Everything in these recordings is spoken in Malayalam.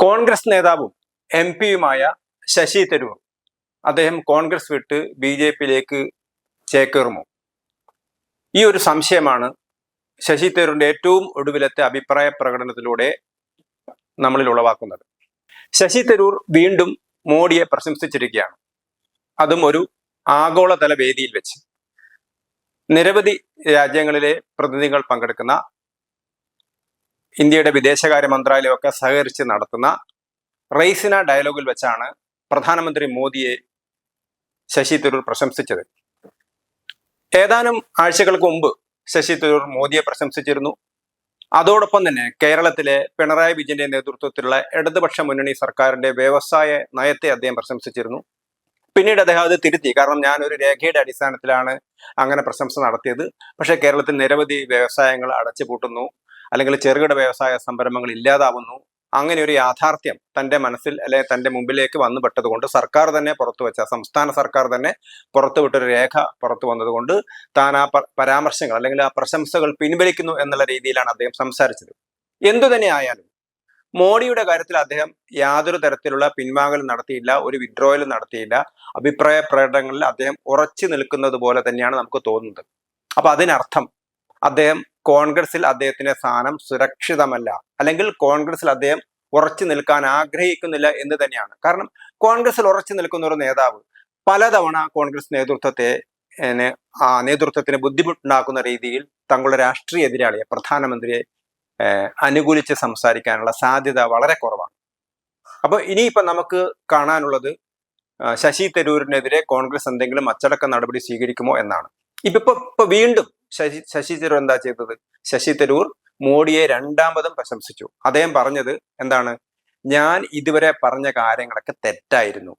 കോൺഗ്രസ് നേതാവും എം പിയുമായ ശശി തരൂർ അദ്ദേഹം കോൺഗ്രസ് വിട്ട് ബി ജെ പിയിലേക്ക് ചേക്കേറുമോ? ഈ ഒരു സംശയമാണ് ശശി തരൂരിന്റെ ഏറ്റവും ഒടുവിലത്തെ അഭിപ്രായ പ്രകടനത്തിലൂടെ നമ്മളിൽ ഉളവാക്കുന്നത്. ശശി തരൂർ വീണ്ടും മോഡിയെ പ്രശംസിച്ചിരിക്കുകയാണ്. അതും ഒരു ആഗോളതല വേദിയിൽ വെച്ച്. നിരവധി രാജ്യങ്ങളിലെ പ്രതിനിധികൾ പങ്കെടുക്കുന്ന ഇന്ത്യയുടെ വിദേശകാര്യ മന്ത്രാലയമൊക്കെ സഹകരിച്ച് നടത്തുന്ന റൈസിന ഡയലോഗിൽ വെച്ചാണ് പ്രധാനമന്ത്രി മോദിയെ ശശി തരൂർ പ്രശംസിച്ചത്. ഏതാനും ആഴ്ചകൾക്ക് മുമ്പ് ശശി തരൂർ മോദിയെ പ്രശംസിച്ചിരുന്നു. അതോടൊപ്പം തന്നെ കേരളത്തിലെ പിണറായി വിജയന്റെ നേതൃത്വത്തിലുള്ള ഇടതുപക്ഷ മുന്നണി സർക്കാരിന്റെ വ്യവസായ നയത്തെ അദ്ദേഹം പ്രശംസിച്ചിരുന്നു. പിന്നീട് അദ്ദേഹം അത് തിരുത്തി. കാരണം ഞാൻ ഒരു രേഖയുടെ അടിസ്ഥാനത്തിലാണ് അങ്ങനെ പ്രശംസ നടത്തിയത്. പക്ഷേ കേരളത്തിൽ നിരവധി വ്യവസായങ്ങൾ അടച്ചുപൂട്ടുന്നു. അല്ലെങ്കിൽ ചെറുകിട വ്യവസായ സംരംഭങ്ങൾ ഇല്ലാതാവുന്നു. അങ്ങനെ ഒരു യാഥാർത്ഥ്യം തന്റെ മനസ്സിൽ അല്ലെ തന്റെ മുമ്പിലേക്ക് വന്നു പെട്ടതുകൊണ്ട് സർക്കാർ തന്നെ പുറത്തു വെച്ച സംസ്ഥാന സർക്കാർ തന്നെ പുറത്തുവിട്ടൊരു രേഖ പുറത്തു വന്നതുകൊണ്ട് താൻ ആ പരാമർശങ്ങൾ അല്ലെങ്കിൽ ആ പ്രശംസകൾ പിൻവലിക്കുന്നു എന്നുള്ള രീതിയിലാണ് അദ്ദേഹം സംസാരിച്ചത്. എന്തു തന്നെ ആയാലും മോഡിയുടെ കാര്യത്തിൽ അദ്ദേഹം യാതൊരു തരത്തിലുള്ള പിൻവാങ്ങലും നടത്തിയില്ല ഒരു വിഡ്രോയലും നടത്തിയില്ല. അഭിപ്രായ പ്രകടനങ്ങളിൽ അദ്ദേഹം ഉറച്ചു നിൽക്കുന്നത് പോലെ തന്നെയാണ് നമുക്ക് തോന്നുന്നത്. അപ്പൊ അതിനർത്ഥം അദ്ദേഹം കോൺഗ്രസിൽ അദ്ദേഹത്തിന്റെ സ്ഥാനം സുരക്ഷിതമല്ല. അല്ലെങ്കിൽ കോൺഗ്രസിൽ അദ്ദേഹം ഉറച്ചു നിൽക്കാൻ ആഗ്രഹിക്കുന്നില്ല എന്ന് തന്നെയാണ്. കാരണം കോൺഗ്രസിൽ ഉറച്ചു നിൽക്കുന്ന ഒരു നേതാവ് പലതവണ കോൺഗ്രസ് നേതൃത്വത്തെ ആ നേതൃത്വത്തിന് ബുദ്ധിമുട്ടുണ്ടാക്കുന്ന രീതിയിൽ തങ്ങളുടെ രാഷ്ട്രീയ എതിരാളിയെ പ്രധാനമന്ത്രിയെ അനുകൂലിച്ച് സംസാരിക്കാനുള്ള സാധ്യത വളരെ കുറവാണ്. അപ്പൊ ഇനിയിപ്പോൾ നമുക്ക് കാണാനുള്ളത് ശശി തരൂരിനെതിരെ കോൺഗ്രസ് എന്തെങ്കിലും അച്ചടക്ക നടപടി സ്വീകരിക്കുമോ എന്നാണ്. ഇപ്പൊ ഇപ്പൊ വീണ്ടും ശശി ശശി തരൂർ എന്താ ചെയ്തത്? ശശി തരൂർ മോഡിയെ രണ്ടാമതും പ്രശംസിച്ചു. അദ്ദേഹം പറഞ്ഞത് എന്താണ്? ഞാൻ ഇതുവരെ പറഞ്ഞ കാര്യങ്ങളൊക്കെ തെറ്റായിരുന്നു.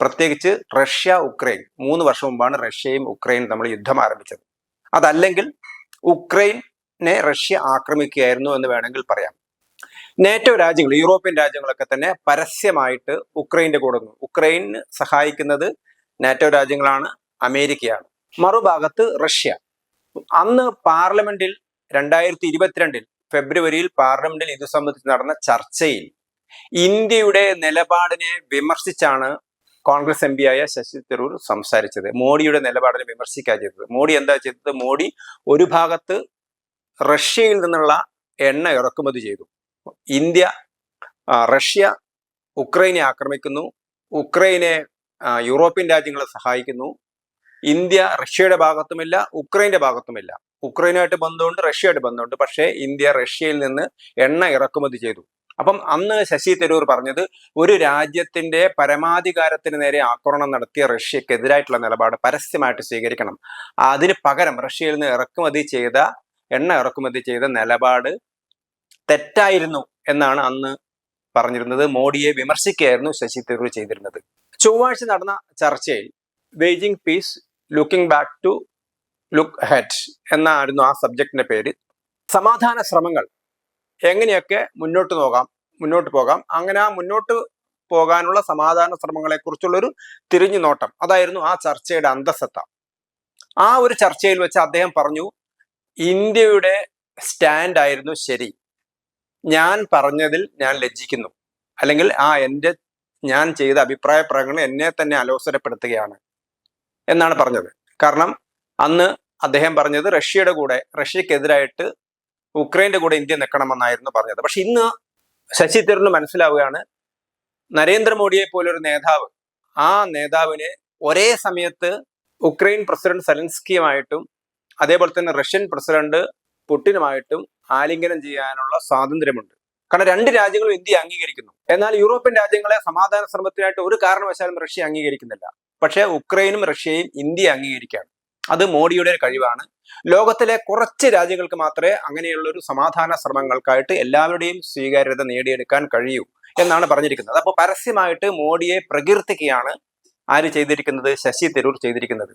പ്രത്യേകിച്ച് റഷ്യ ഉക്രൈൻ. മൂന്ന് വർഷം മുമ്പാണ് റഷ്യയും ഉക്രൈനും നമ്മൾ യുദ്ധം ആരംഭിച്ചത്. അതല്ലെങ്കിൽ ഉക്രൈനെ റഷ്യ ആക്രമിക്കുകയായിരുന്നു എന്ന് വേണമെങ്കിൽ പറയാം. നേറ്റോ രാജ്യങ്ങൾ യൂറോപ്യൻ രാജ്യങ്ങളൊക്കെ തന്നെ പരസ്യമായിട്ട് ഉക്രൈന്റെ കൂടെ നിന്നു. ഉക്രൈന് സഹായിക്കുന്നത് നാറ്റോ രാജ്യങ്ങളാണ് അമേരിക്കയാണ്. മറുഭാഗത്ത് റഷ്യ. അന്ന് പാർലമെന്റിൽ രണ്ടായിരത്തി ഇരുപത്തിരണ്ടിൽ ഫെബ്രുവരിയിൽ പാർലമെന്റിൽ ഇത് സംബന്ധിച്ച് നടന്ന ചർച്ചയിൽ ഇന്ത്യയുടെ നിലപാടിനെ വിമർശിച്ചാണ് കോൺഗ്രസ് എം ആയ ശശി തരൂർ സംസാരിച്ചത്. മോഡിയുടെ നിലപാടിനെ വിമർശിക്കുക ചെയ്തത്. മോഡി എന്താ ചെയ്തത്? മോഡി ഒരു ഭാഗത്ത് റഷ്യയിൽ നിന്നുള്ള എണ്ണ ഇറക്കുമതി ചെയ്തു. ഇന്ത്യ റഷ്യ ഉക്രൈനെ ആക്രമിക്കുന്നു. ഉക്രൈനെ യൂറോപ്യൻ രാജ്യങ്ങളെ സഹായിക്കുന്നു. ഇന്ത്യ റഷ്യയുടെ ഭാഗത്തുമില്ല ഉക്രൈന്റെ ഭാഗത്തുമില്ല. ഉക്രൈനുമായിട്ട് ബന്ധമുണ്ട് റഷ്യയായിട്ട് ബന്ധമുണ്ട്. പക്ഷേ ഇന്ത്യ റഷ്യയിൽ നിന്ന് എണ്ണ ഇറക്കുമതി ചെയ്തു. അപ്പം അന്ന് ശശി തരൂർ പറഞ്ഞത് ഒരു രാജ്യത്തിന്റെ പരമാധികാരത്തിന് നേരെ ആക്രമണം നടത്തിയ റഷ്യക്കെതിരായിട്ടുള്ള നിലപാട് പരസ്യമായിട്ട് സ്വീകരിക്കണം. അതിന് പകരം റഷ്യയിൽ നിന്ന് ഇറക്കുമതി ചെയ്ത എണ്ണ ഇറക്കുമതി ചെയ്ത നിലപാട് തെറ്റായിരുന്നു എന്നാണ് അന്ന് പറഞ്ഞിരുന്നത്. മോഡിയെ വിമർശിക്കുകയായിരുന്നു ശശി തരൂർ ചെയ്തിരുന്നത്. ചൊവ്വാഴ്ച നടന്ന ചർച്ചയിൽ Beijing peace looking back to look ahead എന്നായിരുന്നു ആ സബ്ജക്റ്റിന്റെ പേര്. സമാധാന ശ്രമങ്ങൾ. എങ്ങനെയൊക്കെ മുന്നോട്ട് നോക്കാം മുന്നോട്ട് പോകാം. അങ്ങനെ ആ മുന്നോട്ട് പോകാനുള്ള സമാധാന ശ്രമങ്ങളെ കുറിച്ചുള്ളൊരു തിരിഞ്ഞു നോട്ടം അതായിരുന്നു ആ ചർച്ചയുടെ അന്തസത്ത. ആ ഒരു ചർച്ചയിൽ വെച്ച് അദ്ദേഹം പറഞ്ഞു ഇന്ത്യയുടെ സ്റ്റാൻഡ് ആയിരുന്നു ശരി. ഞാൻ പറഞ്ഞതിൽ ഞാൻ ലജ്ജിക്കുന്നു. അല്ലെങ്കിൽ ആ എന്റെ ഞാൻ ചെയ്ത അഭിപ്രായ പ്രകടനം എന്നെ തന്നെ അലോസരപ്പെടുത്തുകയാണ്. എന്നാണ് പറഞ്ഞത്. കാരണം അന്ന് അദ്ദേഹം പറഞ്ഞത് റഷ്യയുടെ കൂടെ റഷ്യക്കെതിരായിട്ട് ഉക്രൈന്റെ കൂടെ ഇന്ത്യ നിൽക്കണമെന്നായിരുന്നു പറഞ്ഞത്. പക്ഷെ ഇന്ന് ശശി തരൂരിന് മനസ്സിലാവുകയാണ് നരേന്ദ്രമോദിയെ പോലൊരു നേതാവ് ആ നേതാവിന് ഒരേ സമയത്ത് ഉക്രൈൻ പ്രസിഡന്റ് സെലൻസ്കിയുമായിട്ടും അതേപോലെ തന്നെ റഷ്യൻ പ്രസിഡന്റ് പുട്ടിനുമായിട്ടും ആലിംഗനം ചെയ്യാനുള്ള സ്വാതന്ത്ര്യമുണ്ട്. കാരണം രണ്ട് രാജ്യങ്ങളും ഇന്ത്യ അംഗീകരിക്കുന്നു. എന്നാൽ യൂറോപ്യൻ രാജ്യങ്ങളെ സമാധാന ശ്രമത്തിനായിട്ട് ഒരു കാരണവശാലും റഷ്യ അംഗീകരിക്കുന്നില്ല. പക്ഷേ ഉക്രൈനും റഷ്യയും ഇന്ത്യ അംഗീകരിക്കുകയാണ്. അത് മോഡിയുടെ ഒരു കഴിവാണ്. ലോകത്തിലെ കുറച്ച് രാജ്യങ്ങൾക്ക് മാത്രമേ അങ്ങനെയുള്ള ഒരു സമാധാന ശ്രമങ്ങൾക്കായിട്ട് എല്ലാവരുടെയും സ്വീകാര്യത നേടിയെടുക്കാൻ കഴിയൂ എന്നാണ് പറഞ്ഞിരിക്കുന്നത്. അപ്പോൾ പരസ്യമായിട്ട് മോഡിയെ പ്രകീർത്തിക്കുകയാണ് ആര് ചെയ്തിരിക്കുന്നത്? ശശി തരൂർ ചെയ്തിരിക്കുന്നത്.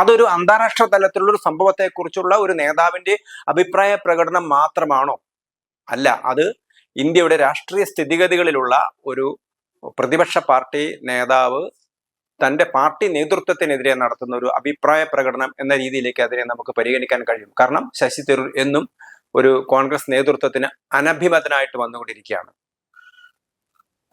അതൊരു അന്താരാഷ്ട്ര തലത്തിലുള്ള ഒരു സംഭവത്തെക്കുറിച്ചുള്ള ഒരു നേതാവിന്റെ അഭിപ്രായ പ്രകടനം മാത്രമാണോ? അല്ല അത് ഇന്ത്യയുടെ രാഷ്ട്രീയ സ്ഥിതിഗതികളിലുള്ള ഒരു പ്രതിപക്ഷ പാർട്ടി നേതാവ് തന്റെ പാർട്ടി നേതൃത്വത്തിനെതിരെ നടത്തുന്ന ഒരു അഭിപ്രായ പ്രകടനം എന്ന രീതിയിലേക്ക് അതിനെ നമുക്ക് പരിഗണിക്കാൻ കഴിയും. കാരണം ശശി തരൂർ എന്നും ഒരു കോൺഗ്രസ് നേതൃത്വത്തിന് അനഭിമതനായിട്ട് വന്നുകൊണ്ടിരിക്കുകയാണ്.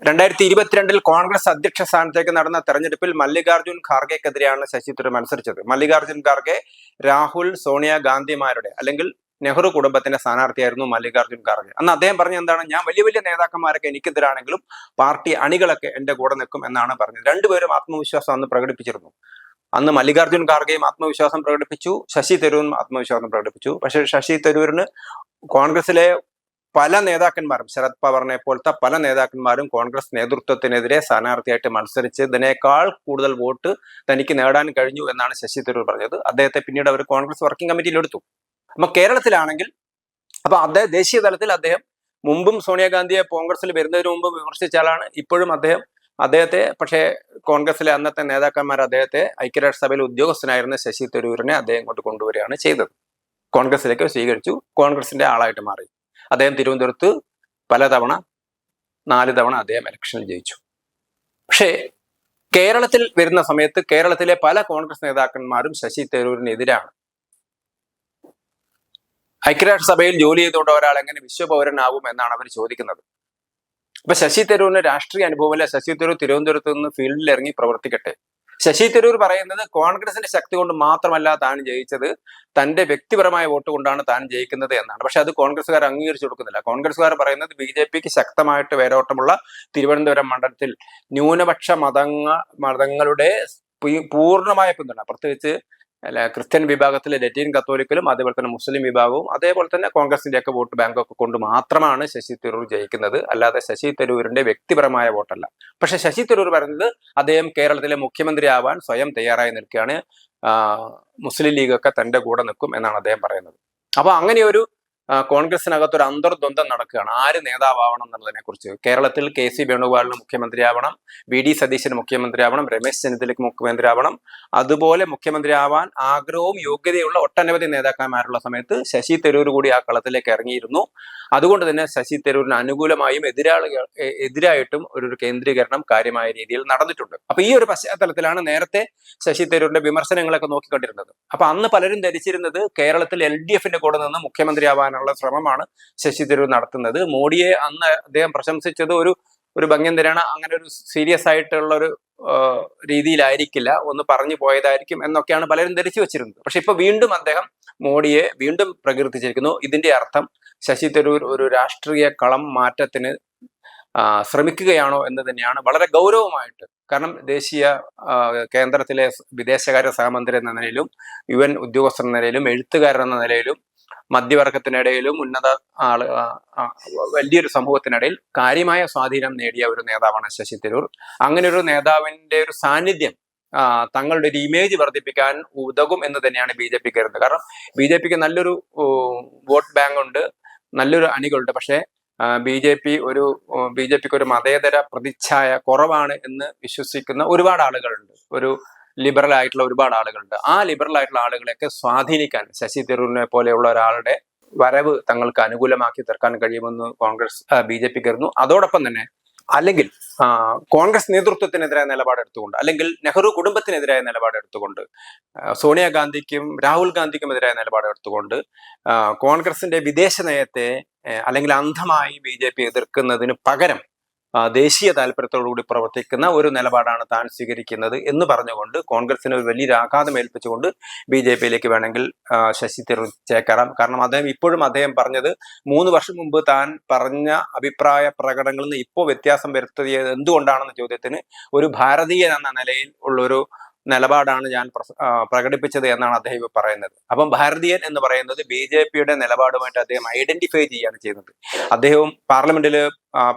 രണ്ടായിരത്തി ഇരുപത്തിരണ്ടിൽ കോൺഗ്രസ് അധ്യക്ഷ സ്ഥാനത്തേക്ക് നടന്ന തെരഞ്ഞെടുപ്പിൽ മല്ലികാർജുൻ ഖാർഗെക്കെതിരെയാണ് ശശി തരൂർ മത്സരിച്ചത്. മല്ലികാർജുൻ ഖാർഗെ രാഹുൽ സോണിയാഗാന്ധിമാരുടെ അല്ലെങ്കിൽ നെഹ്റു കുടുംബത്തിന്റെ സ്ഥാനാർത്ഥിയായിരുന്നു മല്ലികാർജുൻ ഖാർഗെ. അന്ന് അദ്ദേഹം പറഞ്ഞ എന്താണ്? ഞാൻ വലിയ വലിയ നേതാക്കന്മാരൊക്കെ എനിക്കെതിരാണെങ്കിലും പാർട്ടി അണികളൊക്കെ എന്റെ കൂടെ നിൽക്കും എന്നാണ് പറഞ്ഞത്. രണ്ടുപേരും ആത്മവിശ്വാസം അന്ന് പ്രകടിപ്പിച്ചിരുന്നു. അന്ന് മല്ലികാർജുൻ ഖാർഗെയും ആത്മവിശ്വാസം പ്രകടിപ്പിച്ചു ശശി തരൂരും ആത്മവിശ്വാസം പ്രകടിപ്പിച്ചു. പക്ഷെ ശശി തരൂരിന് കോൺഗ്രസിലെ പല നേതാക്കന്മാരും ശരത് പവാറിനെ പോലത്തെ പല നേതാക്കന്മാരും കോൺഗ്രസ് നേതൃത്വത്തിനെതിരെ സ്ഥാനാർത്ഥിയായിട്ട് മത്സരിച്ച് ഇതിനേക്കാൾ കൂടുതൽ വോട്ട് തനിക്ക് നേടാൻ കഴിഞ്ഞു എന്നാണ് ശശി തരൂർ പറഞ്ഞത്. അദ്ദേഹത്തെ പിന്നീട് അവർ കോൺഗ്രസ് വർക്കിംഗ് കമ്മിറ്റിയിൽ എടുത്തു അപ്പൊ കേരളത്തിലാണെങ്കിൽ അപ്പൊ അദ്ദേഹം ദേശീയ തലത്തിൽ അദ്ദേഹം മുമ്പും സോണിയാഗാന്ധിയെ കോൺഗ്രസിൽ വരുന്നതിന് മുമ്പ് വിമർശിച്ച ആളാണ്. ഇപ്പോഴും അദ്ദേഹം അദ്ദേഹത്തെ പക്ഷേ കോൺഗ്രസിലെ അന്നത്തെ നേതാക്കന്മാർ അദ്ദേഹത്തെ ഐക്യരാഷ്ട്രസഭയിൽ ഉദ്യോഗസ്ഥനായിരുന്ന ശശി തരൂരിനെ അദ്ദേഹം ഇങ്ങോട്ട് കൊണ്ടുവരികയാണ് ചെയ്തത്. കോൺഗ്രസിലേക്ക് സ്വീകരിച്ചു. കോൺഗ്രസിന്റെ ആളായിട്ട് മാറി. അദ്ദേഹം തിരുവനന്തപുരത്ത് പലതവണ നാല് തവണ അദ്ദേഹം ഇലക്ഷനിൽ ജയിച്ചു. പക്ഷേ കേരളത്തിൽ വരുന്ന സമയത്ത് കേരളത്തിലെ പല കോൺഗ്രസ് നേതാക്കന്മാരും ശശി തരൂരിനെതിരാണ്. ഐക്യരാഷ്ട്രസഭയിൽ ജോലി ചെയ്തുകൊണ്ട് ഒരാൾ എങ്ങനെ വിശ്വപൗരനാകും എന്നാണ് അവർ ചോദിക്കുന്നത്. അപ്പൊ ശശി തരൂരിന് രാഷ്ട്രീയ അനുഭവമല്ല. ശശി തരൂർ തിരുവനന്തപുരത്ത് നിന്ന് ഫീൽഡിൽ ഇറങ്ങി പ്രവർത്തിക്കട്ടെ. ശശി തരൂർ പറയുന്നത് കോൺഗ്രസിന്റെ ശക്തി കൊണ്ട് മാത്രമല്ല താൻ ജയിച്ചത്. തന്റെ വ്യക്തിപരമായ വോട്ട് കൊണ്ടാണ് താൻ ജയിക്കുന്നത് എന്നാണ്. പക്ഷെ അത് കോൺഗ്രസ്സുകാർ അംഗീകരിച്ചു കൊടുക്കുന്നില്ല. കോൺഗ്രസ്സുകാർ പറയുന്നത് ബി ജെ പിക്ക് ശക്തമായിട്ട് വേരോട്ടമുള്ള തിരുവനന്തപുരം മണ്ഡലത്തിൽ ന്യൂനപക്ഷ മതങ്ങ മതങ്ങളുടെ പൂർണമായ പിന്തുണ. പ്രത്യേകിച്ച് അല്ല ക്രിസ്ത്യൻ വിഭാഗത്തിൽ ലറ്റീൻ കത്തോലിക്കലും അതേപോലെ തന്നെ മുസ്ലിം വിഭാഗവും അതേപോലെ തന്നെ കോൺഗ്രസിന്റെ ഒക്കെ വോട്ട് ബാങ്ക് ഒക്കെ കൊണ്ട് മാത്രമാണ് ശശി തരൂർ ജയിക്കുന്നത്. അല്ലാതെ ശശി തരൂരിന്റെ വ്യക്തിപരമായ വോട്ടല്ല. പക്ഷെ ശശി തരൂർ പറയുന്നത് അദ്ദേഹം കേരളത്തിലെ മുഖ്യമന്ത്രി ആവാൻ സ്വയം തയ്യാറായി നിൽക്കുകയാണ്. മുസ്ലിം ലീഗൊക്കെ തന്റെ കൂടെ നിൽക്കും എന്നാണ് അദ്ദേഹം പറയുന്നത്. അപ്പോൾ അങ്ങനെ ഒരു കോൺഗ്രസിനകത്ത് ഒരു അന്തർദ്വന്ദ്വം നടക്കുകയാണ്. ആര് നേതാവണം എന്നുള്ളതിനെ കുറിച്ച് കേരളത്തിൽ കെ സി വേണുഗോപാലിന് മുഖ്യമന്ത്രിയാവണം വി ഡി സതീശന് മുഖ്യമന്ത്രിയാവണം രമേശ് ചെന്നിത്തലയ്ക്ക് മുഖ്യമന്ത്രിയാവണം. അതുപോലെ മുഖ്യമന്ത്രിയാവാൻ ആഗ്രഹവും യോഗ്യതയുള്ള ഒട്ടനവധി നേതാക്കന്മാരുള്ള സമയത്ത് ശശി തരൂർ കൂടി ആ കളത്തിലേക്ക് ഇറങ്ങിയിരുന്നു. അതുകൊണ്ട് തന്നെ ശശി തരൂരിന് അനുകൂലമായും എതിരാളികൾ എതിരായിട്ടും ഒരു കേന്ദ്രീകരണം കാര്യമായ രീതിയിൽ നടന്നിട്ടുണ്ട്. അപ്പൊ ഈ ഒരു പശ്ചാത്തലത്തിലാണ് നേരത്തെ ശശി തരൂരിന്റെ വിമർശനങ്ങളൊക്കെ നോക്കിക്കൊണ്ടിരുന്നത്. അപ്പൊ അന്ന് പലരും ധരിച്ചിരുന്നത് കേരളത്തിൽ എൽ ഡി എഫിന്റെ കൂടെ നിന്ന് മുഖ്യമന്ത്രിയാവാൻ കൊണ്ടുവരാനുള്ള ശ്രമമാണ് ശശി തരൂർ നടത്തുന്നത്. മോഡിയെ അന്ന് അദ്ദേഹം പ്രശംസിച്ചത് ഒരു ഒരു ഭംഗ്യന്തരാണ് അങ്ങനെ ഒരു സീരിയസ് ആയിട്ടുള്ള ഒരു രീതിയിലായിരിക്കില്ല ഒന്ന് പറഞ്ഞു പോയതായിരിക്കും എന്നൊക്കെയാണ് പലരും ധരിച്ചു വെച്ചിരുന്നത്. പക്ഷെ ഇപ്പൊ വീണ്ടും അദ്ദേഹം മോഡിയെ വീണ്ടും പ്രകീർത്തിച്ചിരിക്കുന്നു. ഇതിന്റെ അർത്ഥം ശശി തരൂർ ഒരു രാഷ്ട്രീയ കളം മാറ്റത്തിന് ശ്രമിക്കുകയാണോ എന്ന് തന്നെയാണ് വളരെ ഗൗരവമായിട്ട്. കാരണം ദേശീയ കേന്ദ്രത്തിലെ വിദേശകാര്യ സഹമന്ത്രി എന്ന നിലയിലും യു എൻ ഉദ്യോഗസ്ഥർ എന്ന നിലയിലും എഴുത്തുകാരൻ എന്ന നിലയിലും മധ്യവർഗത്തിനിടയിലും ഉന്നത ആൾ വലിയൊരു സമൂഹത്തിനിടയിൽ കാര്യമായ സ്വാധീനം നേടിയ ഒരു നേതാവാണ് ശശി തരൂർ. അങ്ങനെ ഒരു നേതാവിന്റെ ഒരു സാന്നിധ്യം തങ്ങളുടെ ഒരു ഇമേജ് വർദ്ധിപ്പിക്കാൻ ഉതകും എന്ന് തന്നെയാണ് ബി ജെ പി കരുതുന്നത്. കാരണം ബി ജെ പിക്ക് നല്ലൊരു വോട്ട് ബാങ്ക് ഉണ്ട് നല്ലൊരു അണികളുണ്ട്. പക്ഷേ ബി ജെ പി ഒരു ബി ജെ പിക്ക് ഒരു മതേതര പ്രതിച്ഛായ കുറവാണ് എന്ന് വിശ്വസിക്കുന്ന ഒരുപാട് ആളുകളുണ്ട്. ഒരു ലിബറൽ ആയിട്ടുള്ള ഒരുപാട് ആളുകളുണ്ട്. ആ ലിബറൽ ആയിട്ടുള്ള ആളുകളെയൊക്കെ സ്വാധീനിക്കാൻ ശശി തരൂരിനെ പോലെയുള്ള ഒരാളുടെ വരവ് തങ്ങൾക്ക് അനുകൂലമാക്കി തീർക്കാൻ കഴിയുമെന്ന് കോൺഗ്രസ് ബി ജെ പി കരുതുന്നു. അതോടൊപ്പം തന്നെ അല്ലെങ്കിൽ കോൺഗ്രസ് നേതൃത്വത്തിനെതിരായ നിലപാടെടുത്തുകൊണ്ട് അല്ലെങ്കിൽ നെഹ്റു കുടുംബത്തിനെതിരായ നിലപാടെടുത്തുകൊണ്ട് സോണിയാഗാന്ധിക്കും രാഹുൽ ഗാന്ധിക്കും എതിരായ നിലപാടെടുത്തുകൊണ്ട് കോൺഗ്രസിന്റെ വിദേശ നയത്തെ അല്ലെങ്കിൽ അന്ധമായി ബി എതിർക്കുന്നതിന് പകരം ദേശീയ താല്പര്യത്തോടുകൂടി പ്രവർത്തിക്കുന്ന ഒരു നിലപാടാണ് താൻ സ്വീകരിക്കുന്നത് എന്ന് പറഞ്ഞുകൊണ്ട് കോൺഗ്രസിന് ഒരു വലിയൊരു ആഘാതം ഏൽപ്പിച്ചുകൊണ്ട് ബി ജെ പിയിലേക്ക് വേണമെങ്കിൽ ശശി തരൂർ ചേക്കേറാം. കാരണം അദ്ദേഹം ഇപ്പോഴും അദ്ദേഹം പറഞ്ഞത് മൂന്ന് വർഷം മുമ്പ് താൻ പറഞ്ഞ അഭിപ്രായ പ്രകടനങ്ങളിൽ നിന്ന് ഇപ്പോൾ വ്യത്യാസം വരുത്തിയത് എന്തുകൊണ്ടാണെന്ന ചോദ്യത്തിന് ഒരു ഭാരതീയൻ എന്ന നിലയിൽ ഉള്ളൊരു നിലപാടാണ് ഞാൻ പ്രകടിപ്പിച്ചത് എന്നാണ് അദ്ദേഹം പറയുന്നത്. അപ്പം ഭാരതീയൻ എന്ന് പറയുന്നത് ബി ജെ പിയുടെ നിലപാടുമായിട്ട് അദ്ദേഹം ഐഡന്റിഫൈ ചെയ്യുകയാണ് ചെയ്യുന്നത്. അദ്ദേഹവും പാർലമെന്റിൽ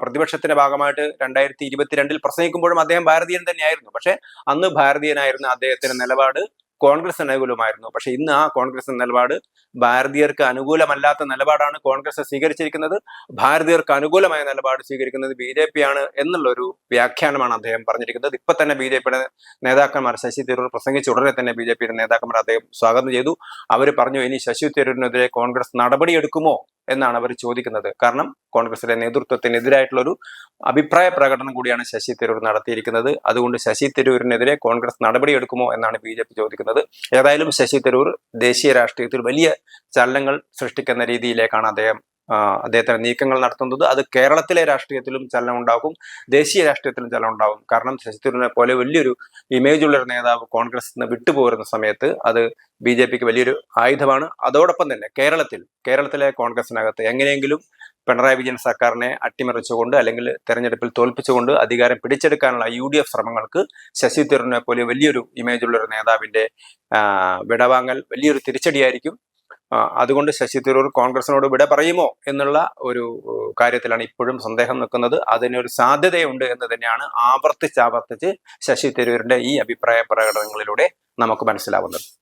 പ്രതിപക്ഷത്തിന്റെ ഭാഗമായിട്ട് രണ്ടായിരത്തി ഇരുപത്തിരണ്ടിൽ പ്രസംഗിക്കുമ്പോഴും അദ്ദേഹം ഭാരതീയൻ തന്നെയായിരുന്നു. പക്ഷെ അന്ന് ഭാരതീയനായിരുന്ന അദ്ദേഹത്തിന്റെ നിലപാട് കോൺഗ്രസ് അനുകൂലമായിരുന്നു. പക്ഷെ ഇന്ന് ആ കോൺഗ്രസ് നിലപാട് ഭാരതീയർക്ക് അനുകൂലമല്ലാത്ത നിലപാടാണ് കോൺഗ്രസ് സ്വീകരിച്ചിരിക്കുന്നത്. ഭാരതീയർക്ക് അനുകൂലമായ നിലപാട് സ്വീകരിക്കുന്നത് ബി ജെ പി ആണ് എന്നുള്ളൊരു വ്യാഖ്യാനമാണ് അദ്ദേഹം പറഞ്ഞിരിക്കുന്നത്. ഇപ്പൊ തന്നെ ബി ജെ പിയുടെ നേതാക്കന്മാർ ശശി തരൂർ പ്രസംഗിച്ച ഉടനെ തന്നെ ബി ജെ പിയുടെ നേതാക്കന്മാർ അദ്ദേഹം സ്വാഗതം ചെയ്തു. അവർ പറഞ്ഞു ഇനി ശശി തരൂരിനെതിരെ കോൺഗ്രസ് നടപടിയെടുക്കുമോ? എന്നാണ് അവർ ചോദിക്കുന്നത്. കാരണം കോൺഗ്രസിലെ നേതൃത്വത്തിനെതിരായിട്ടുള്ള ഒരു അഭിപ്രായ പ്രകടനം കൂടിയാണ് ശശി തരൂർ നടത്തിയിരിക്കുന്നത്. അതുകൊണ്ട് ശശി തരൂരിനെതിരെ കോൺഗ്രസ് നടപടിയെടുക്കുമോ എന്നാണ് ബി ജെ പി ചോദിക്കുന്നത്. ഏതായാലും ശശി തരൂർ ദേശീയ രാഷ്ട്രീയത്തിൽ വലിയ ചലനങ്ങൾ സൃഷ്ടിക്കുന്ന രീതിയിലേക്കാണ് അദ്ദേഹം ആ, അദ്ദേഹത്തിന് നീക്കങ്ങൾ നടത്തുന്നത്. അത് കേരളത്തിലെ രാഷ്ട്രീയത്തിലും ചലനം ഉണ്ടാക്കും ദേശീയ രാഷ്ട്രീയത്തിലും ചലനം ഉണ്ടാകും. കാരണം ശശി തരൂരിനെ പോലെ വലിയൊരു ഇമേജ് ഉള്ള ഒരു നേതാവ് കോൺഗ്രസ് നിന്ന് വിട്ടുപോരുന്ന സമയത്ത് അത് ബി ജെ പിക്ക് വലിയൊരു ആയുധമാണ്. അതോടൊപ്പം തന്നെ കേരളത്തിൽ കേരളത്തിലെ കോൺഗ്രസിനകത്ത് എങ്ങനെയെങ്കിലും പിണറായി വിജയൻ സർക്കാരിനെ അട്ടിമറിച്ചുകൊണ്ട് അല്ലെങ്കിൽ തെരഞ്ഞെടുപ്പിൽ തോൽപ്പിച്ചുകൊണ്ട് അധികാരം പിടിച്ചെടുക്കാനുള്ള യു ഡി എഫ് ശ്രമങ്ങൾക്ക് ശശി തരൂരിനെ പോലെ വലിയൊരു ഇമേജ് ഉള്ള ഒരു നേതാവിന്റെ വിടവാങ്ങൽ വലിയൊരു തിരിച്ചടിയായിരിക്കും. അതുകൊണ്ട് ശശി തരൂർ കോൺഗ്രസിനോട് വിട പറയുമോ എന്നുള്ള ഒരു കാര്യത്തിലാണ് ഇപ്പോഴും സന്ദേഹം നിൽക്കുന്നത്. അതിനൊരു സാധ്യതയുണ്ട് എന്ന് തന്നെയാണ് ആവർത്തിച്ചാവർത്തിച്ച് ആവർത്തിച്ച് ശശി തരൂരിന്റെ ഈ അഭിപ്രായ പ്രകടനങ്ങളിലൂടെ നമുക്ക് മനസ്സിലാവുന്നത്.